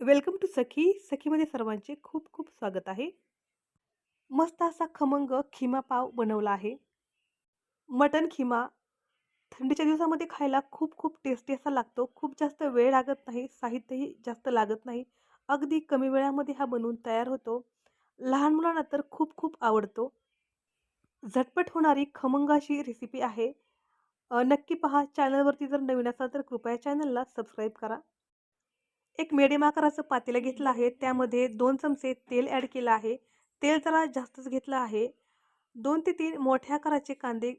Welcome to सखी. सखीमध्ये सर्वांचे खूप खूप स्वागत आहे. मस्त असा खमंग खिमा पाव बनवला आहे. मटण खिमा थंडीच्या दिवसामध्ये खायला खूप खूप टेस्टी असा लागतो. खूप जास्त वेळ लागत नाही, साहित्यही जास्त लागत नाही. अगदी कमी वेळामध्ये हा बनवून तयार होतो. लहान मुलांना तर खूप खूप आवडतो. झटपट होणारी खमंग अशी रेसिपी आहे. नक्की पहा. चॅनलवरती जर नवीन असाल तर कृपया चॅनलला सबस्क्राईब करा. एक मिडियम आकाराचं पातेलं घेतलं आहे. त्यामध्ये दोन चमचे तेल ॲड केलं आहे. तेल जरा जास्तच घेतलं आहे. दोन ते तीन मोठ्या आकाराचे कांदे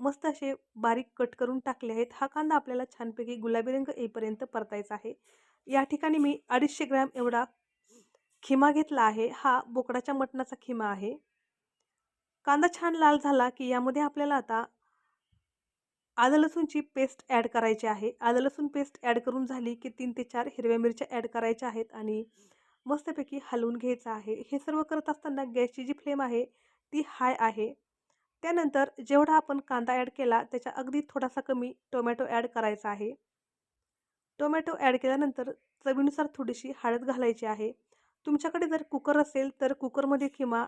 मस्त असे बारीक कट करून टाकले आहेत. हा कांदा आपल्याला छानपैकी गुलाबी रंग येईपर्यंत परतायचा आहे. या ठिकाणी मी 250 ग्रॅम एवढा खिमा घेतला आहे. हा बोकडाच्या मटणाचा खिमा आहे. कांदा छान लाल झाला की यामध्ये आपल्याला आता आलं लसूणची पेस्ट ॲड करायची आहे. आलं लसूण पेस्ट ॲड करून झाली की तीन ते चार हिरव्या मिरच्या ॲड करायच्या आहेत आणि मस्तपैकी हलवून घ्यायचं आहे. हे सर्व करत असताना गॅसची जी फ्लेम आहे ती हाय आहे. त्यानंतर जेवढा आपण कांदा ॲड केला त्याच्या अगदी थोडासा कमी टोमॅटो ॲड करायचा आहे. टोमॅटो ॲड केल्यानंतर चवीनुसार थोडीशी हळद घालायची आहे. तुमच्याकडे जर कुकर असेल तर कुकरमध्ये किंवा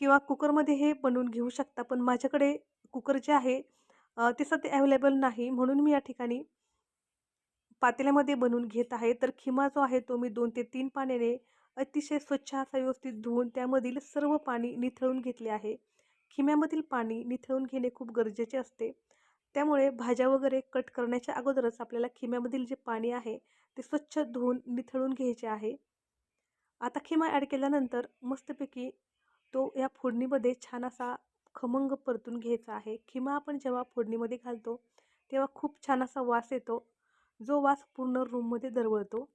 किंवा कुकरमध्ये हे बनवून घेऊ शकता. पण माझ्याकडे कुकर जे आहे ते सध्या अवेलेबल नाही म्हणून मी या ठिकाणी पातेल्यामध्ये बनवून घेत आहे. तर खिमा जो आहे तो मी दोन ते तीन पाण्याने अतिशय स्वच्छ असा व्यवस्थित धुवून त्यामधील सर्व पाणी निथळून घेतले आहे. खिम्यामधील पाणी निथळून घेणे खूप गरजेचे असते. त्यामुळे भाज्या वगैरे कट करण्याच्या अगोदरच आपल्याला खिम्यामधील जे पाणी आहे ते स्वच्छ धुवून निथळून घ्यायचे आहे. आता खिमा ॲड केल्यानंतर मस्तपैकी तो या फोडणीमध्ये छान असा खमंग परतून घ्यायचा आहे. खिमा आपण जेव्हा फोडणीमध्ये घालतो तेव्हा खूप छान असा वास येतो. जो वास पूर्ण रूममध्ये दरवळतो.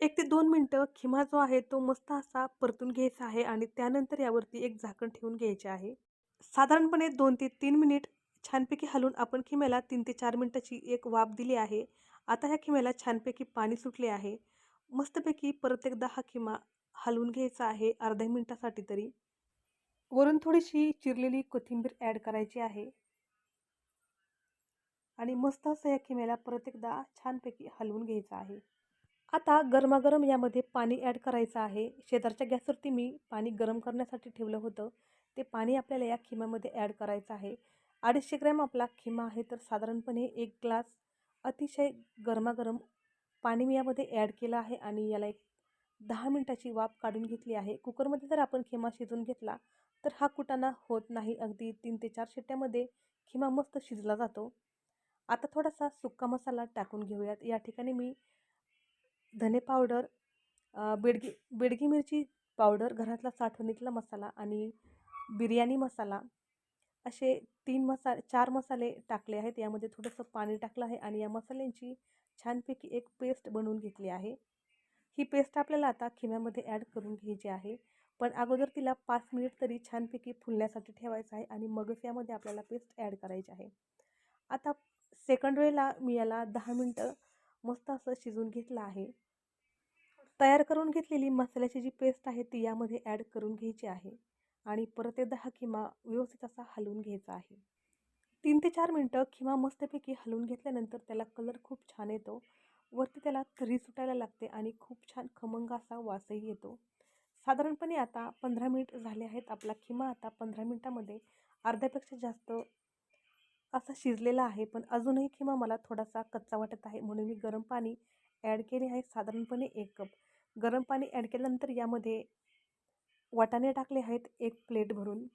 एक ते दोन मिनटं खिमा जो आहे तो मस्त असा परतून घ्यायचा आहे आणि त्यानंतर यावरती एक झाकण ठेवून घ्यायचे आहे. साधारणपणे दोन ते तीन मिनिट छानपैकी हलून आपण खिम्याला तीन ते चार मिनटाची एक वाफ दिली आहे. आता ह्या खिम्याला छानपैकी पाणी सुटले आहे. मस्तपैकी परत एकदा हा खिमा हलवून घ्यायचा आहे अर्ध्या मिनटासाठी तरी. वरून थोडीशी चिरलेली कोथिंबीर ॲड करायची आहे. आणि मस्त असं या खिम्याला परत एकदा छानपैकी हलवून घ्यायचं आहे. आता गरमागरम यामध्ये पाणी ॲड करायचं आहे. शेजारच्या गॅसवरती मी पाणी गरम करण्यासाठी ठेवलं होतं. ते पाणी आपल्याला या खिम्यामध्ये ॲड करायचं आहे. अडीचशे ग्रॅम आपला खिमा आहे तर साधारणपणे एक ग्लास अतिशय गरमागरम पाणी मी यामध्ये ॲड केलं आहे. आणि याला एक दहा मिनटाची वाफ काढून घेतली आहे. कुकरमध्ये जर आपण खिमा शिजून घेतला तर हा कुटाणा होत नाही अगदी तीन ते चार शिट्ट्यामध्ये खिमा मस्त शिजला जातो. आता थोडासा सुक्का मसाला टाकून घेऊयात. या ठिकाणी मी धने पावडर बेडगी बेडगी मिरची पावडर घरातला साठवणीतला मसाला आणि बिर्याणी मसाला असे तीन मसा चार मसाले टाकले आहेत. यामध्ये थोडंसं पाणी टाकलं आहे आणि या मसाल्यांची छानपैकी एक पेस्ट बनवून घेतली आहे. ही पेस्ट आपल्याला आता खिम्यामध्ये ॲड करून घ्यायची आहे. पण अगोदर तिला पाच मिनिट तरी छानपैकी फुलण्यासाठी ठेवायचं आहे आणि मगच यामध्ये आपल्याला पेस्ट ॲड करायची आहे. आता सेकंड वेळेला मी याला दहा मिनटं मस्त असं शिजून घेतलं आहे. तयार करून घेतलेली मसाल्याची जी पेस्ट आहे ती यामध्ये ॲड करून घ्यायची आहे आणि परत एकदा हा खिमा व्यवस्थित असा हलवून घ्यायचा आहे. तीन ते चार मिनटं खिमा मस्तपैकी हलवून घेतल्यानंतर त्याला कलर खूप छान येतो. वरती त्याला तरी सुटायला लागते आणि खूप छान खमंग असा वासही येतो. साधारणपणे आता पंधरा मिनिट झाले आहेत आपला खिमा आता पंधरा मिनटामध्ये अर्ध्यापेक्षा जास्त असा शिजलेला आहे. पण अजूनही खिमा मला थोडासा कच्चा वाटत आहे म्हणून मी गरम पाणी ॲड केले आहे. साधारणपणे एक कप. गरम पाणी ॲड केल्यानंतर यामध्ये वाटाणे टाकले आहेत एक प्लेट भरून.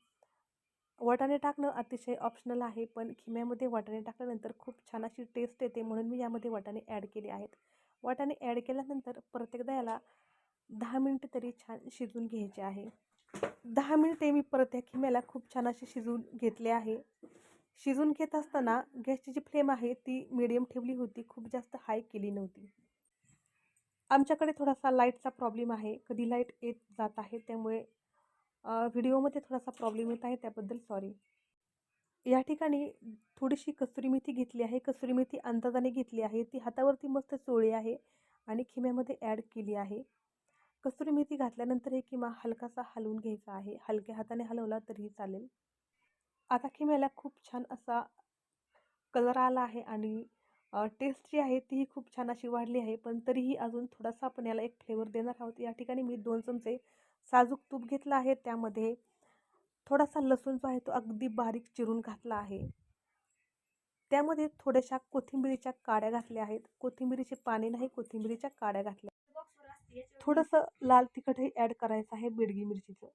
वाटाणे टाकणं अतिशय ऑप्शनल आहे पण खिम्यामध्ये वाटाणे टाकल्यानंतर खूप छान अशी टेस्ट येते म्हणून मी यामध्ये वाटाणे ॲड केले आहेत. वाटाणे ॲड केल्यानंतर प्रत्येकदा याला दहा मिनटं तरी छान शिजून घ्यायचे आहे. दहा मिनटे मी परत या खिम्याला खूप छान असे शिजवून घेतले आहे. शिजून घेत असताना गॅसची जी फ्लेम आहे ती मिडियम ठेवली होती. खूप जास्त हाय केली नव्हती. आमच्याकडे थोडासा लाईटचा प्रॉब्लेम आहे. कधी लाइट येत जात आहे त्यामुळे व्हिडिओमध्ये थोडासा प्रॉब्लेम येत आहे. त्याबद्दल सॉरी या ठिकाणी थोडीशी कसुरी मेथी घेतली आहे. कसुरी मेथी अंदाजाने घेतली आहे. ती हातावरती मस्त चोळी आहे आणि खिम्यामध्ये ॲड केली आहे. कसुरी मेथी घातल्यानंतर हे किमा हलकासा हलवून घ्यायचा आहे. हलक्या हाताने हलवला तरीही चालेल. आता किम्याला खूप छान असा कलर आला आहे आणि टेस्ट जी आहे तीही खूप छान अशी वाढली आहे. पण तरीही अजून थोडासा आपण याला एक फ्लेवर देणार आहोत. या ठिकाणी मी दोन चमचे साजूक तूप घेतलं आहे. त्यामध्ये थोडासा लसूण जो आहे तो अगदी बारीक चिरून घातला आहे. त्यामध्ये थोड्याशा कोथिंबिरीच्या काड्या घातल्या आहेत. कोथिंबिरीचे पाने नाही कोथिंबिरीच्या काड्या घातल्या थोडंसं लाल तिखटही ॲड करायचं आहे बेडगी मिरचीचं.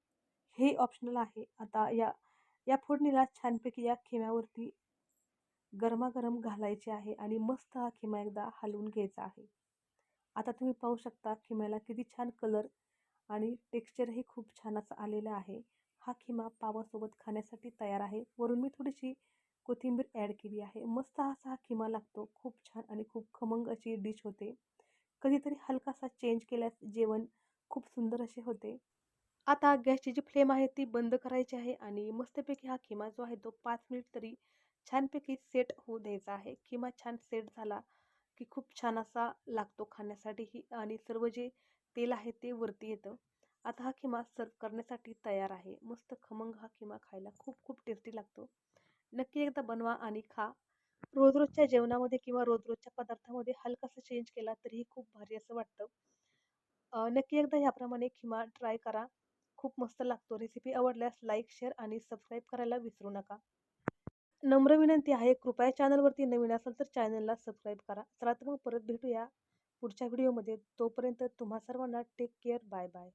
हे ऑप्शनल आहे. आता या या फोडणीला छानपैकी या खिम्यावरती गरमागरम घालायचे आहे आणि मस्त हा खिमा एकदा हलवून घ्यायचा आहे. आता तुम्ही पाहू शकता खिम्याला किती छान कलर आणि टेक्स्चरही खूप छान असं आलेलं आहे. हा खिमा पावासोबत खाण्यासाठी तयार आहे. वरून मी थोडीशी कोथिंबीर ॲड केली आहे. मस्त असा हा खिमा लागतो. खूप छान आणि खूप खमंग अशी डिश होते. कधीतरी हलकासा चेंज केल्यास जेवण खूप सुंदर असे होते. आता गॅसची जी फ्लेम आहे ती बंद करायची आहे आणि मस्तपैकी हा खिमा जो आहे तो पाच मिनिट तरी छानपैकी सेट होऊ द्यायचा आहे. किमा छान सेट झाला की खूप छान असा लागतो खाण्यासाठीही आणि सर्व जे तेल आहे ते वरती येतं. आता हा खिमा सर्व करण्यासाठी तयार आहे. मस्त खमंग हा खिमा खायला खूप खूप टेस्टी लागतो. नक्की एकदा बनवा आणि खा. रोज रोजच्या जेवणामध्ये किंवा रोज रोजच्या पदार्थामध्ये हलकासा चेंज केला तरीही खूप भारी असं वाटतं. नक्की एकदा ह्याप्रमाणे खिमा ट्राय करा. खूप मस्त लागतो रेसिपी आवडल्यास लाईक शेअर आणि सबस्क्राईब करायला विसरू नका. नम्र विनंती आहे. कृपया चॅनलवरती नवीन असेल तर चॅनलला सबस्क्राईब करा. चला तर मग परत भेटूया पुढच्या व्हिडिओमध्ये तोपर्यंत तुम्हा सर्वांना टेक केअर बाय बाय